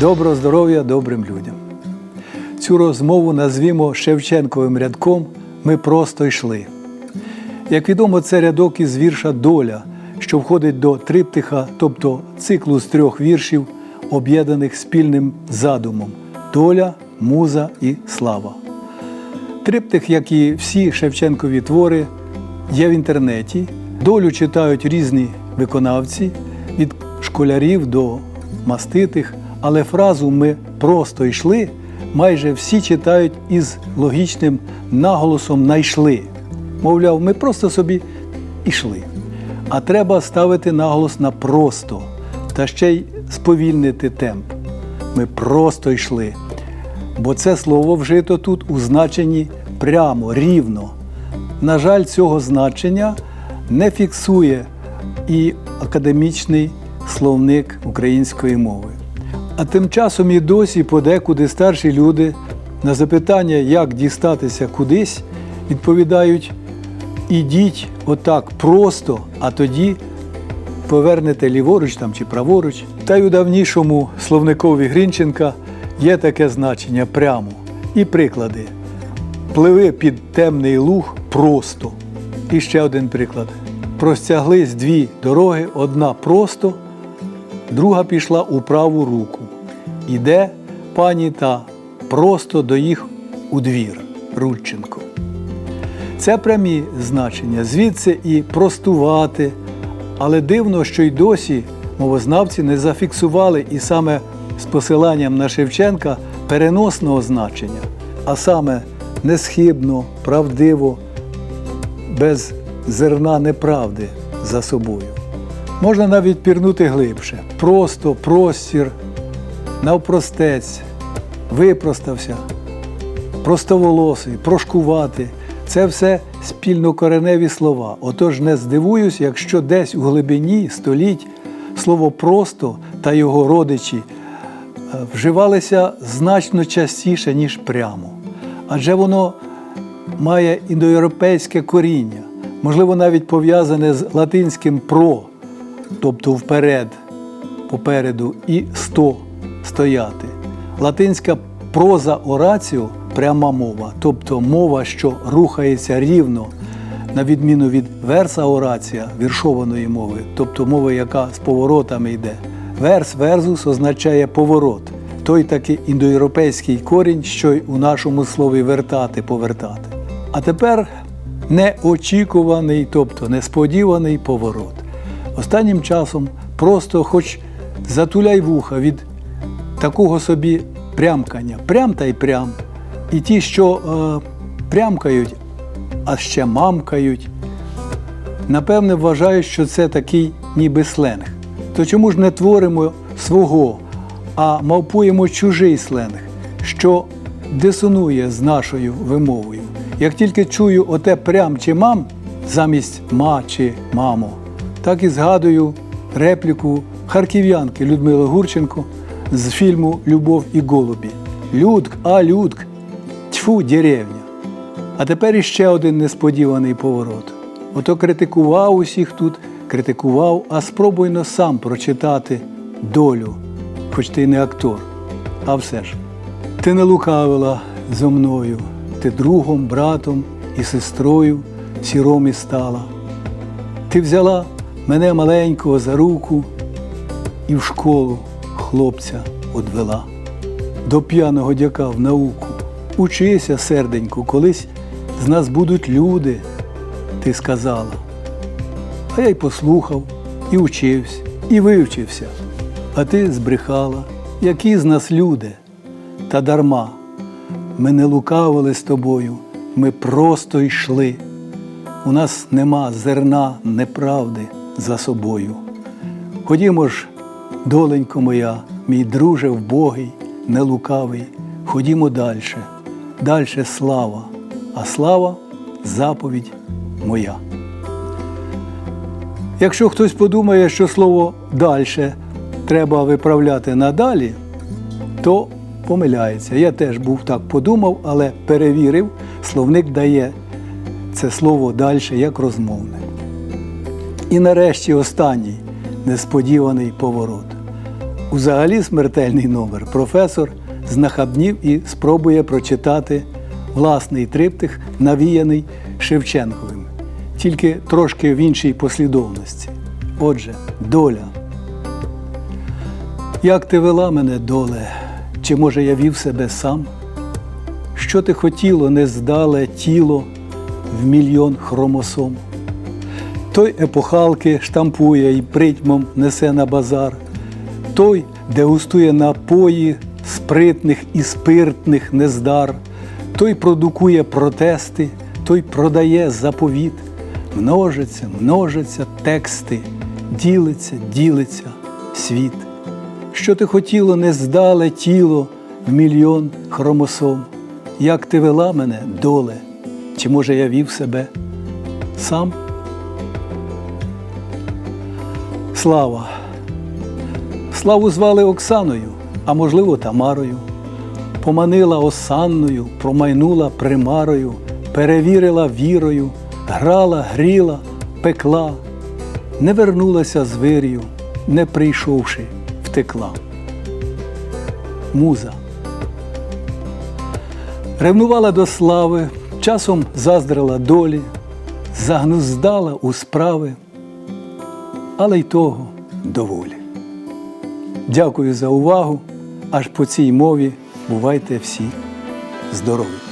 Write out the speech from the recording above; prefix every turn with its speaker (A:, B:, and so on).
A: Доброго здоров'я добрим людям. Цю розмову назвімо Шевченковим рядком Ми просто йшли. Як відомо, це рядок із вірша Доля, що входить до триптиха, тобто циклу з трьох віршів, об'єднаних спільним задумом доля, муза і слава. Триптих, як і всі Шевченкові твори, є в інтернеті. Долю читають різні виконавці від школярів до маститих, але фразу Ми просто йшли майже всі читають із логічним наголосом найшли. Мовляв, ми просто собі йшли. А треба ставити наголос на просто та ще й сповільнити темп. Ми просто йшли. Бо це слово вжито тут у значенні прямо, рівно. На жаль, цього значення не фіксує і академічний словник української мови. А тим часом і досі подекуди старші люди на запитання, як дістатися кудись, відповідають: ідіть отак просто, а тоді повернете ліворуч там чи праворуч. Та й у давнішому словникові Грінченка є таке значення прямо. І приклади. Пливи під темний луг просто. І ще один приклад. Простяглись дві дороги, одна просто, друга пішла у праву руку. Іде пані та просто до їх у двір Рудченко. Це прямі значення, звідси і простувати, але дивно, що й досі мовознавці не зафіксували і саме з посиланням на Шевченка переносного значення, а саме несхибно, правдиво, без зерна неправди за собою. Можна навіть пірнути глибше. Просто, простір, навпростець, випростався, простоволосий, прошкувати. Це все спільнокореневі слова. Отож не здивуюсь, якщо десь у глибині століть слово просто та його родичі е, вживалися значно частіше, ніж прямо. Адже воно має індоєвропейське коріння, можливо, навіть пов'язане з латинським про, тобто вперед, попереду, і сто стояти. Латинська проза ораціо пряма мова, тобто мова, що рухається рівно, на відміну від верса орація віршованої мови, тобто мови, яка з поворотами йде. Верс верзус означає поворот, той таки індоєвропейський корінь, що й у нашому слові вертати, повертати. А тепер неочікуваний, тобто несподіваний поворот. Останнім часом просто хоч затуляй вуха від такого собі прямкання. Прям та й прям. І ті, що е, прямкають, а ще мамкають, напевне, вважають, що це такий ніби сленг. То чому ж не творимо свого, а мавпуємо чужий сленг, що дисонує з нашою вимовою? Як тільки чую оте прям чи мам замість ма чи мамо, так і згадую репліку харків'янки Людмили Гурченко з фільму Любов і голубі. Людк, а людк, тьфу, деревня. А тепер іще один несподіваний поворот. Ото критикував усіх тут, критикував, а спробуйно сам прочитати долю, хоч ти не актор. А все ж, ти не лукавила зо мною, ти другом, братом і сестрою сіромі стала. Ти взяла мене маленького за руку і в школу хлопця одвела. До п'яного дяка в науку. Учися, серденьку, колись з нас будуть люди, ти сказала. А я й послухав, і учився, і вивчився. А ти збрехала, які з нас люди, та дарма. Ми не лукавили з тобою, ми просто йшли. У нас нема зерна неправди за собою. Ходімо ж, доленько моя, мій друже вбогий, нелукавий, ходімо далі, дальше слава, а слава заповідь моя. Якщо хтось подумає, що слово дальше треба виправляти надалі, то помиляється. Я теж був так подумав, але перевірив, словник дає це слово далі як розмовне. І нарешті останній несподіваний поворот. Узагалі смертельний номер професор знахабнів і спробує прочитати власний триптих, навіяний Шевченковим, тільки трошки в іншій послідовності. Отже, доля. Як ти вела мене, доле, чи може я вів себе сам? Що ти хотіло, не здале тіло в мільйон хромосом? Той епохалки штампує і притьмом несе на базар, той дегустує напої спритних і спиртних нездар, той продукує протести, той продає заповіт, множиться, множаться тексти, ділиться, ділиться світ. Що ти хотіло, не здале тіло в мільйон хромосом. Як ти вела мене, доле, чи може я вів себе сам? Слава. Славу звали Оксаною, а можливо, Тамарою. Поманила осанною, промайнула примарою, перевірила вірою, грала, гріла, пекла, не вернулася з вирію, не прийшовши, втекла. Муза. Ревнувала до слави, часом заздрила долі, загнуздала у справи, але й того доволі. Дякую за увагу. Аж по цій мові бувайте всі здорові!